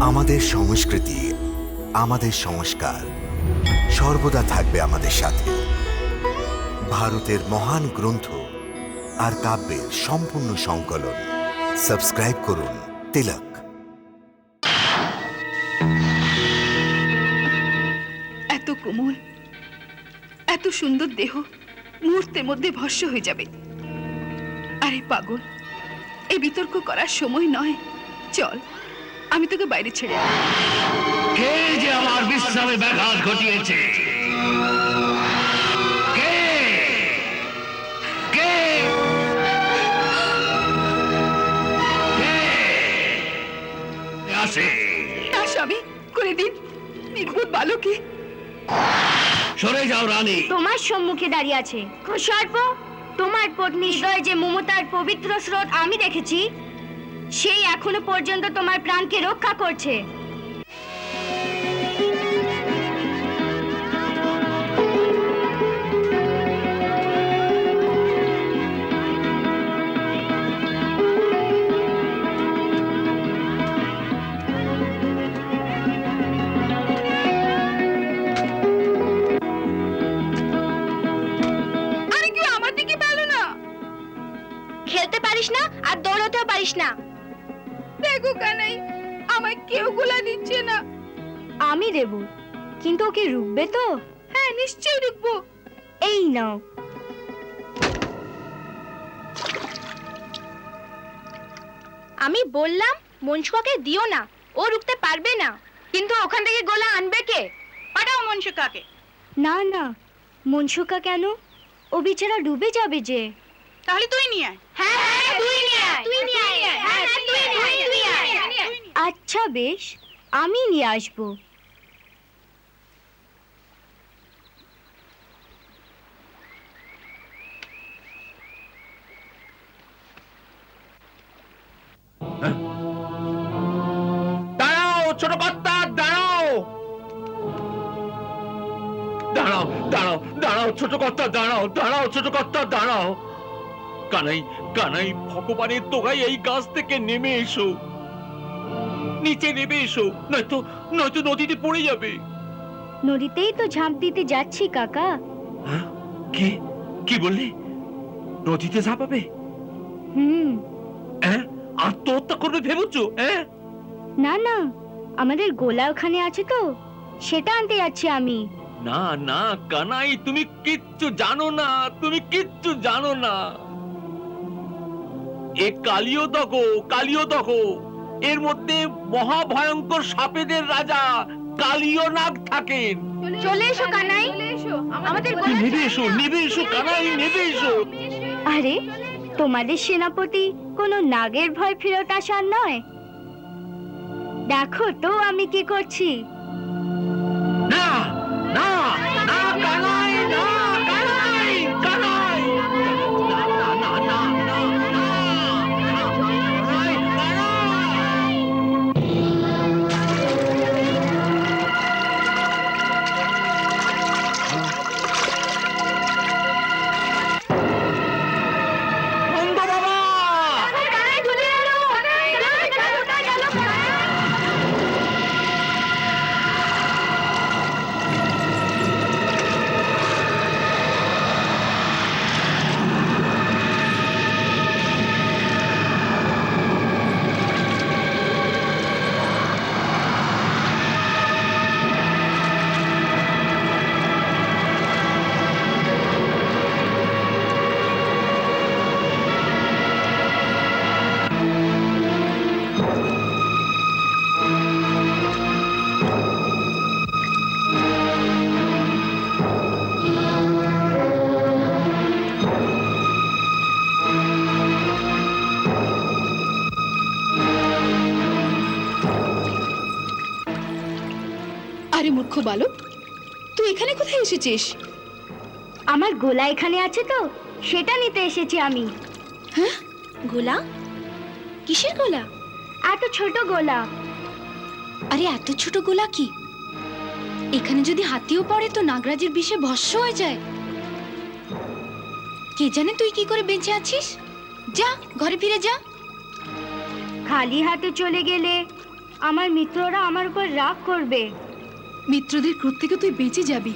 আমাদের সংস্কৃতি, আমাদের সংস্কার সর্বদা থাকবে আমাদের সাথে। ভারতের মহান গ্রন্থ আর কাব্যের সম্পূর্ণ সংকলন। সাবস্ক্রাইব করুন তিলক। এত কোমল, এত সুন্দর দেহ মুহূর্তের মধ্যে ভস্য হয়ে যাবে। আরে পাগল এই বিতর্ক করার সময় নয়। চল। আমি তোকে বাইরে ছেড়ে। কে যে আমার বিশ্রামে ব্যাঘাত ঘটিয়েছে? কে? কে? কে? আসে না স্বামী করে দিন। নির্বোধ বালকে সরে যাও রানী। তোমার সম্মুখে দাঁড়িয়ে আছে। তোমার পত্নী হৃদয়ে যে মমতার পবিত্র স্রোত আমি দেখেছি সেই এখনও পর্যন্ত তোমার প্রাণকে রক্ষা করছে। খেলতে পারিস না আর দৌড়তেও পারিস না। দেখো কানাই আমায় কেউ গোলা দিচ্ছে না। আমি দেব কিন্তু ওকে রুখবে তো? হ্যাঁ নিশ্চয়ই রুখবো। এই নাও। আমি বললাম মনসুকাকে দিও না ও রুখতে পারবে না। কিন্তু ওখান থেকে গোলা আনবে কে? পাঠাও মনসুকাকে না না মনসুকা কেন? ও বেচারা ডুবে যাবে যে। তাহলে তুই নিয়ে আয়। হ্যাঁ হ্যাঁ তুই নিয়ে আয় তুই নিয়ে আয়। হ্যাঁ তুই আচ্ছা বেশ। আমি নিয়ে আসব। দাঁড়াও, ছোট দাঁড়াও। দাঁড়াও দাঁড়াও দাঁড়াও, ছোট কর্তা, দাঁড়াও দাঁড়াও, ছোট কর্তা, দাঁড়াও। কানাই কানাই, ভগবানের তোগাই এই গাছ থেকে নেমে এসো। নিচে নেমে এসো নয়তো নয়তো নদীতে পড়ে যাবে। নদীতেই তো ঝাঁপ দিতে যাচ্ছি কাকা। হ্যাঁ? কি? কি বললি? নদীতে ঝাঁপাবে হুম। হ্যাঁ আত্মহত্যা করবে ভেবেছো? হ্যাঁ না না আমাদের গোলা ওখানে আছে তো সেটা আনতে যাচ্ছি আমি। না না কানাই তুমি কিচ্ছু জানো না তুমি কিচ্ছু জানো না। এ কালিও দেখো কালিও দেখো এর মধ্যে মহাভয়ঙ্কর সাপেদের রাজা কালিও নাগ থাকেন। চলে এসো কানাই। আমাদের নেবে এসো নেবে এসো কানাই নেবে এসো। আরে তোমাদের সেনাপতি কোনো নাগের ভয় ফেরত আসার নয়? দেখো তো আমি কি করছি। মূর্খ বালক? তুই এখানে কোথায় এসেছিস? আমার গোলা এখানে আছে তো সেটা নিতে এসেছি আমি। হ্যাঁ? গোলা? কিসের গোলা? এত ছোট গোলা। আরে এত ছোট গোলা কি? এখানে যদি হাতিও পড়ে তো নাগরাজের বিষে ভস্য হয়ে যায়। কে জানে তুই কি করে বেঁচে আছিস? যা ঘরে ফিরে যা। খালি হাতে চলে গেলে আমার মিত্ররা আমার উপর রাগ করবে। মিত্রদের ক্রোধ থেকে তুই বেঁচে যাবি।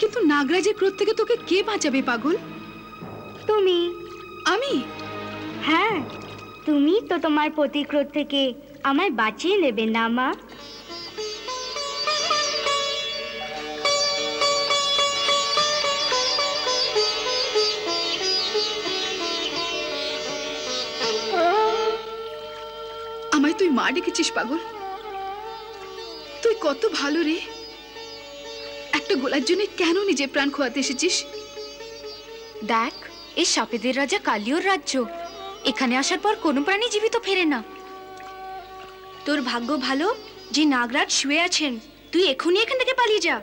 কিন্তু নাগরাজের ক্রোধ থেকে তোকে কে বাঁচাবে পাগল? তুমি। আমি? হ্যাঁ তুমি তো তোমার প্রতিক্রোধ থেকে আমায় বাঁচিয়ে নেবে না মা। আমায় তুই মা ডেকেছিস পাগল? কত ভালো রে। একটা গোলার জন্য কেন নিজে প্রাণ খোয়াতে এসেছিস? দেখ এই সাপেদের রাজা কালিওর রাজ্য। এখানে আসার পর কোনো প্রাণী জীবিত ফেরে না। তোর ভাগ্য ভালো যে নাগরাজ শুয়ে আছেন। তুই এখনই এখান থেকে পালিয়ে যা।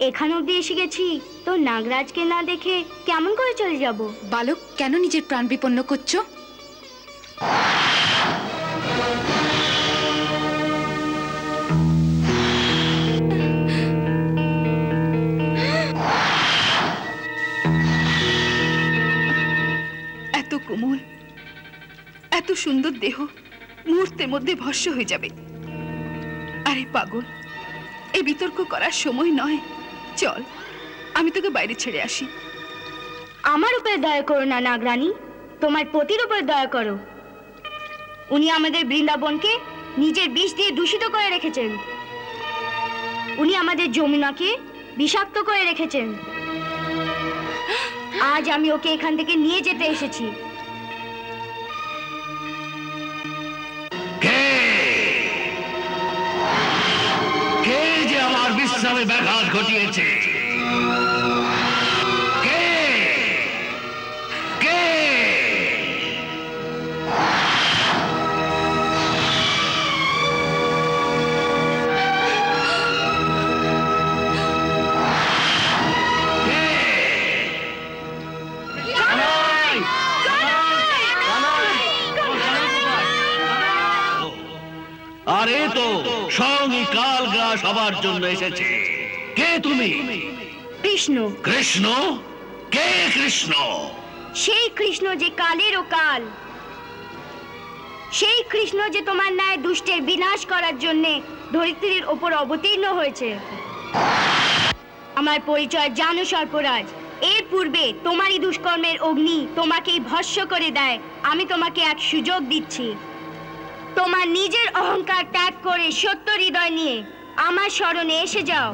এখান অব্দি এসে গেছি। তো নাগরাজকে না দেখে কেমন করে চলে যাব? বালক কেন নিজের প্রাণ বিপন্ন করছ? কোমল। এত সুন্দর দেহ মুহূর্তের মধ্যে ভস্য হয়ে যাবে। আরে পাগল এই বিতর্ক করার সময় নয়। চল, আমি তোকে বাইরে ছেড়ে আসি। আমার উপরে দয়া করো না, নাগরানী। তোমার পতির উপর দয়া করো। উনি আমাদের বৃন্দাবনকে নিজের বিষ দিয়ে দূষিত করে রেখেছেন। উনি আমাদের যমুনাকে বিষাক্ত করে রেখেছেন। আজ আমি ওকে এখান থেকে নিয়ে যেতে এসেছি। বিশ্রামে ব্যাঘাত ঘটিয়েছে। আরে তো সঙ্গী কাল গ্রাস হবার জন্য এসেছে। কে তুমি? কৃষ্ণ। কৃষ্ণ? কে কৃষ্ণ? সেই কৃষ্ণ যে কালেরও কাল। সেই কৃষ্ণ যে তোমার ন্যায় দুষ্টের বিনাশ করার জন্যে ধরিত্রীর ওপর অবতীর্ণ হয়েছে। আমার পরিচয় জানো সর্পরাজ। এর পূর্বে তোমারই দুষ্কর্মের অগ্নি তোমাকেই ভস্য করে দেয়। আমি তোমাকে এক সুযোগ দিচ্ছি। তোমার নিজের অহংকার ত্যাগ করে সত্য হৃদয় নিয়ে আমার স্মরণে এসে যাও।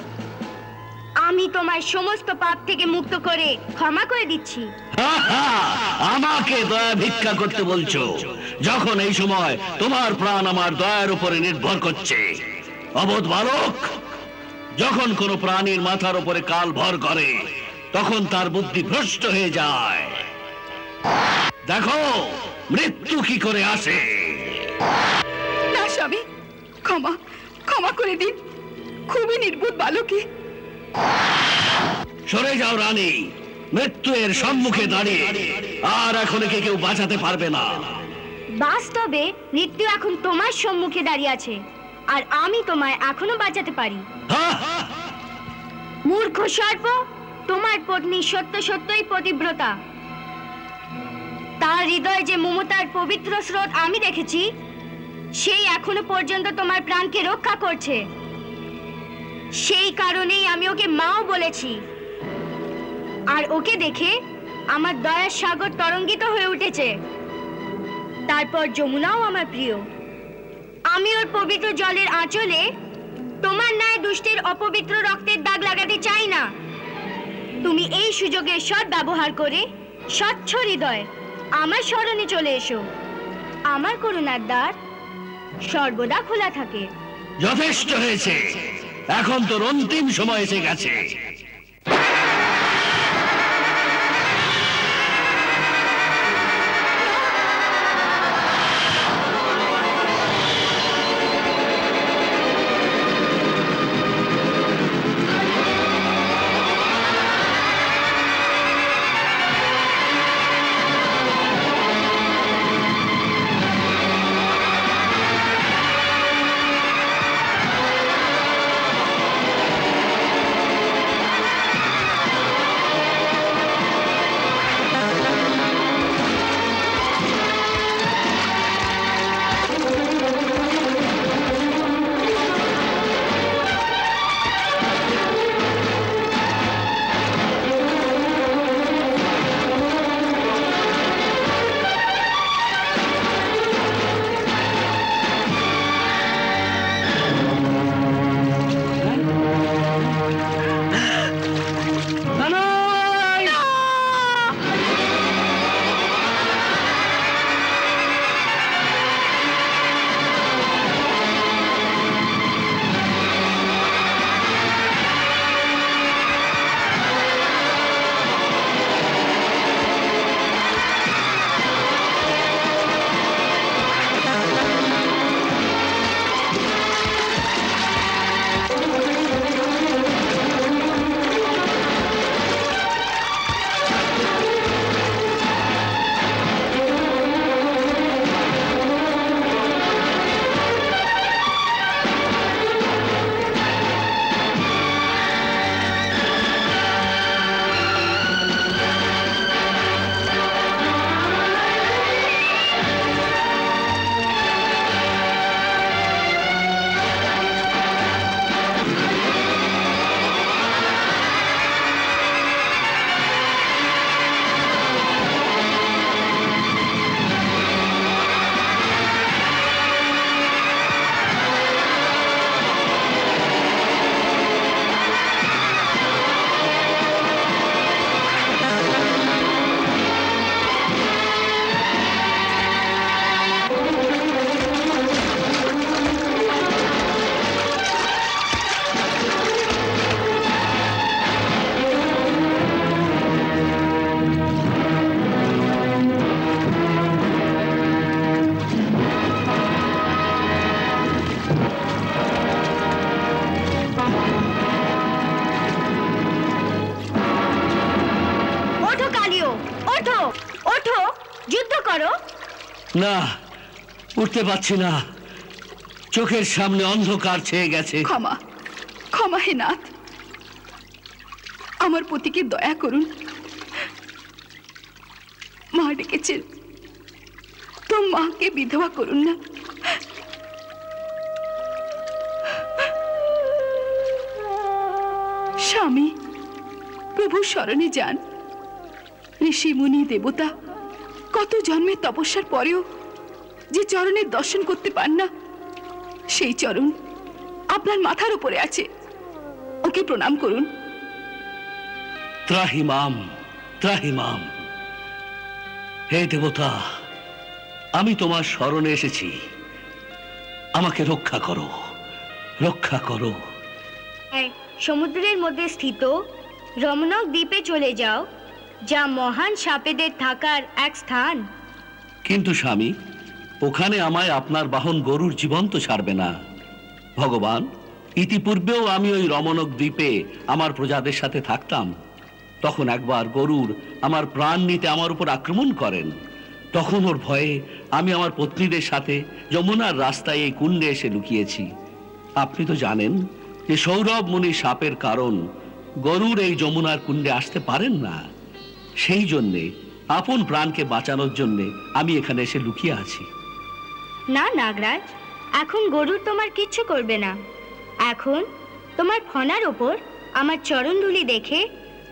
আমি তোমার সমস্ত পাপ থেকে মুক্ত করে ক্ষমা করে দিচ্ছি। আমাকে দয়া ভিক্ষা করতে বলছো। যখন এই সময় তোমার প্রাণ আমার দয়ার উপরে নির্ভর করছে। অবোধ বালক, যখন কোনো প্রাণীর মাথার উপরে কাল ভর করে, তখন তার বুদ্ধি ভ্রষ্ট হয়ে যায়। দেখো, মৃত্যু কি করে আসে? না স্বামী। ক্ষমা ক্ষমা করে দিন। খুবই নির্বোধ বালকে সরে যাও রানী। মৃত্যু এর সম্মুখে দাঁড়িয়ে। আর এখন একে কেউ বাঁচাতে পারবে না। বাস্তবে মৃত্যু এখন তোমার সম্মুখে দাঁড়িয়ে আছে। আর আমি তোমায় এখনও বাঁচাতে পারি। হা। মূর্খ সর্প তোমার পত্নী সত্য সত্যই পতিব্রতা। তার হৃদয়ে যে মমতার পবিত্র স্রোত আমি দেখেছি সেই এখনও পর্যন্ত তোমার প্রাণকে রক্ষা করছে। সেই কারণেই আমি ওকে মাও বলেছি। আর ওকে দেখে আমার দয়ার সাগর তরঙ্গিত হয়ে উঠেছে। তারপর যমুনাও আমার প্রিয়। আমি ওর পবিত্র জলের আঁচলে তোমার ন্যায় দুষ্টের অপবিত্র রক্তের দাগ লাগাতে চাই না। তুমি এই সুযোগের সৎ ব্যবহার করে স্বচ্ছ হৃদয় আমার স্মরণে চলে এসো। আমার করুণার দ্বার সর্বদা খোলা থাকে। যথেষ্ট হয়েছে। এখন তোর অন্তিম সময় এসে গেছে। না, উঠতে পারছি না। চোখের সামনে অন্ধকার ছেয়ে গেছে। ক্ষমা ক্ষমা হে নাথ। আমার পতিকে দয়া করুন। মা ডেকেছেন তো মাকে বিধবা করুন না। স্বামী প্রভু স্মরণে যান। ঋষি মুনি দেবতা কত জন্মের তপস্যার পরেও যে চরণের দর্শন করতে পান না সেই চরণ আপনার মাথার উপরে আছে। ওকে প্রণাম করুন। ত্রাহিমাম ত্রাহিমাম। হে দেবতা আমি তোমার স্মরণে এসেছি। আমাকে রক্ষা করো রক্ষা করো। হ্যাঁ, সমুদ্রের মধ্যে স্থিত রমণক দ্বীপে চলে যাও। যা মহান সাপেদের থাকার এক স্থান। কিন্তু স্বামী, ওখানে আমায় আপনার বাহন গরুর জীবন্ত ছাড়বে না। ভগবান, ইতিপূর্বেও আমি ওই রমণক দ্বীপে আমার প্রজাদের সাথে থাকতাম। তখন একবার গরুর আমার প্রাণ নিতে আমার উপর আক্রমণ করেন। তখন ওর ভয়ে আমি আমার পত্নীদের সাথে যমুনার রাস্তায় এই কুণ্ডে এসে লুকিয়েছি। আপনি তো জানেন যে সৌরভ মুনি সাপের কারণ গরুর এই যমুনার কুণ্ডে আসতে পারেন না। সেই জন্যে, আপন প্রাণকে বাঁচানোর জন্যে আমি এখানে এসে লুকিয়ে আছি। না, নাগরাজ, এখন গরুর তোমার কিচ্ছু করবে না। এখন তোমার ফনার ওপর আমার চরণধুলি দেখে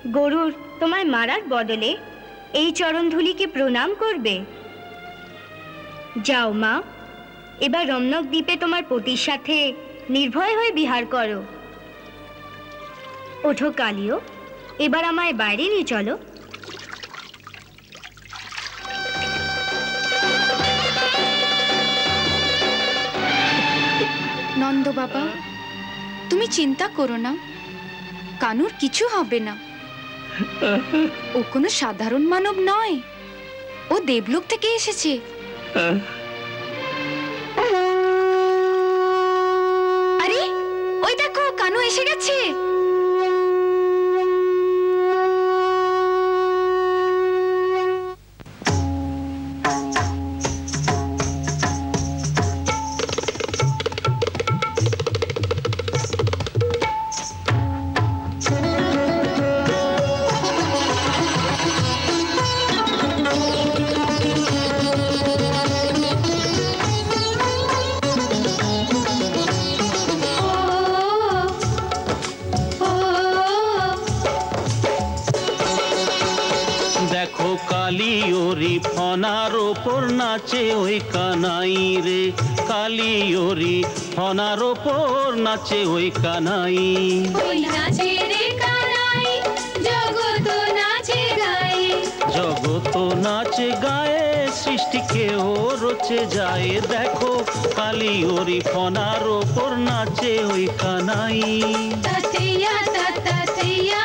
গরুর তোমার মারার বদলে এই চরণধুলিকে প্রণাম করবে। যাও মা, এবার রমনক দ্বীপে তোমার পতির সাথে নির্ভয় হয়ে বিহার করো। ওঠো কালিও, এবার আমায় বাইরে নিয়ে চলো। নন্দ বাবা। তুমি চিন্তা করো না। কানুর কিছু হবে না। ও কোনো সাধারণ মানব নয়। ও দেবলোক থেকে এসেছে। আরে, ওই দেখো, কানু এসে গেছে। ফনার ওপর নাচে ওই কানাই রে। কালি ওরি ফনার ওপর নাচে ওই কানাই। জগত নাচে গায়ে। নাচে গায়ে সৃষ্টিকে ও রচে যায়। দেখো কালি ওরি ফনার ওপর নাচে ওই কানাই। তাতেয়া তাতেয়া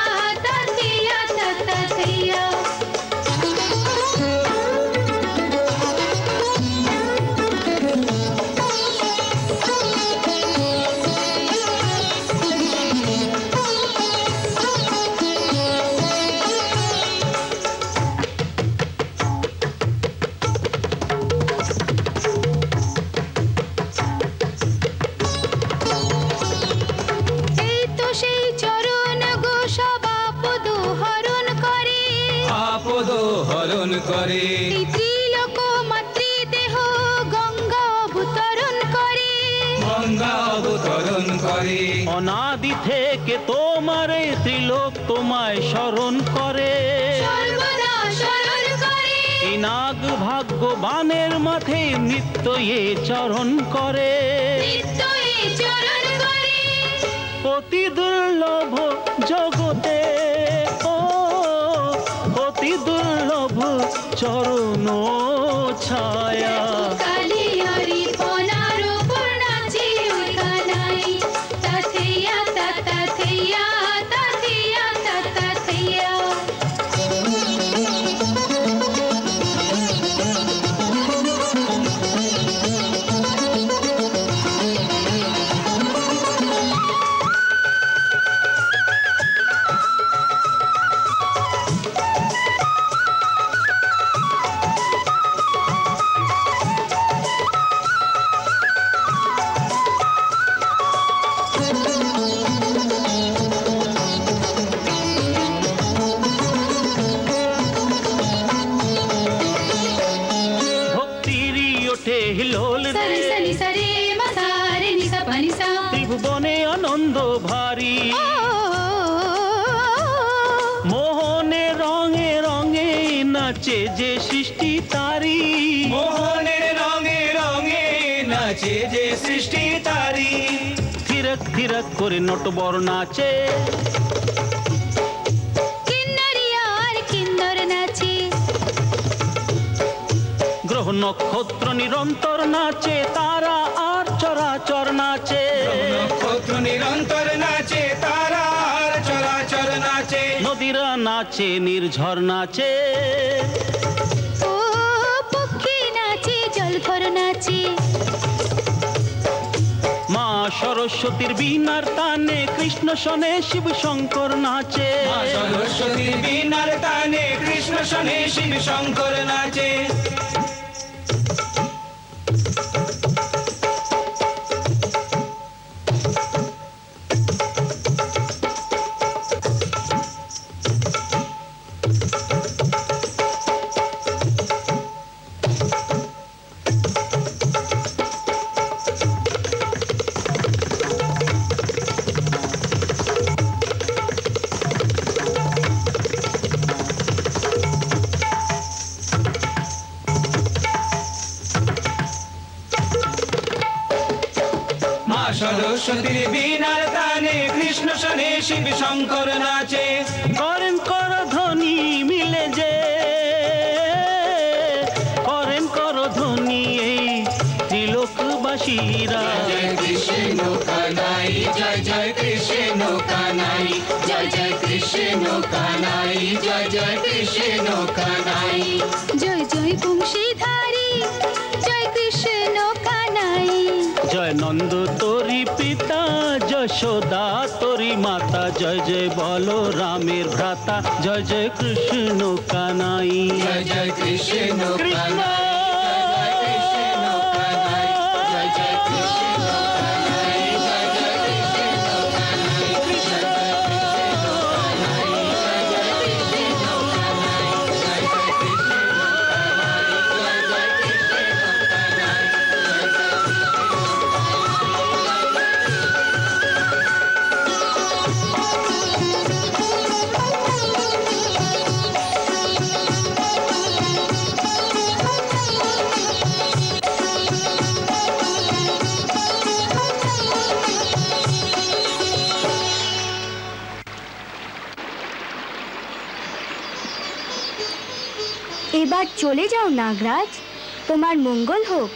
নিত্য এ চরণ করে। এই চরণ করে। অতি দুর্লভ জগতে। ও অতি দুর্লভ চরণ নটবর নাচে। গ্রহ নক্ষত্র নিরন্তর নাচে তারা আর চরাচর নাচে। নক্ষত্র নিরন্তর নাচে তারা আর চলাচল নাচে। নদীরা নাচে নির্ঝর নাচে। ও পক্ষী নাচে জলধর নাচে। সরস্বতীর বিনার তানে কৃষ্ণ শনে শিব শঙ্কর নাচে। সরস্বতীর বিনার তানে কৃষ্ণ শনে শিব শঙ্কর নাচে। ত্রিলোকবাসীরা কৃষ্ণ কানাই জয় জয় কৃষ্ণ কানাই জয় জয় কৃষ্ণ কানাই জয় জয় কৃষ্ণ কানাই। জয় জয় বংশীধারী জয় কৃষ্ণ কানাই। জয় নন্দ তোরি পিতা যশোদা তোরি মাতা জয় জয় বলো রামের ভ্রাতা জয় জয় কৃষ্ণ কানাই। জয় জয় কৃষ্ণ কৃষ্ণ! নাগরাজ তোমার মঙ্গল হোক।